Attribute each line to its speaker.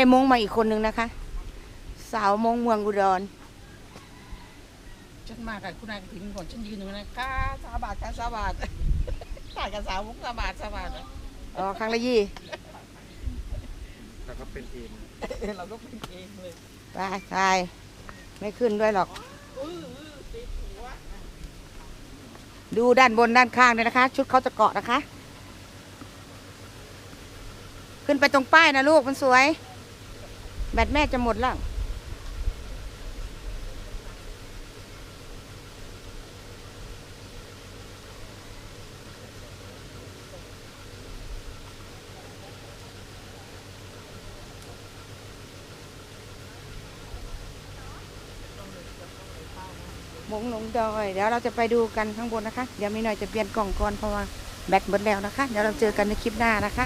Speaker 1: ได้มงมาอีกคนนึงนะคะ สาวมงเมืองอุดร
Speaker 2: ฉันมากับคุณนายกฐินก่อนฉันยืนอยู่นะค่าสาบาทค่าสาบาทถ่ายกับสาวมุกสาบาทสาบาทอะ
Speaker 1: อ๋อครั้งละยี่
Speaker 3: แล้วก็เป็นเอง
Speaker 2: เออเราก็เป็นเองเลย
Speaker 1: ไปทายไม่ขึ้นด้วยหรอก ดูด้านบนด้านข้างเลยนะคะ ชุดเขาจะเกาะนะคะ ขึ้นไปตรงป้ายนะลูกมันสวย แบตแม่จะหมดแล้ว มงลงดอย เดี๋ยวเราจะไปดูกันข้างบนนะคะ เดี๋ยวมีหน่อยจะเปลี่ยนกล่องก่อนเพราะว่าแบตหมดแล้วนะคะ เดี๋ยวเราเจอกันในคลิปหน้านะคะ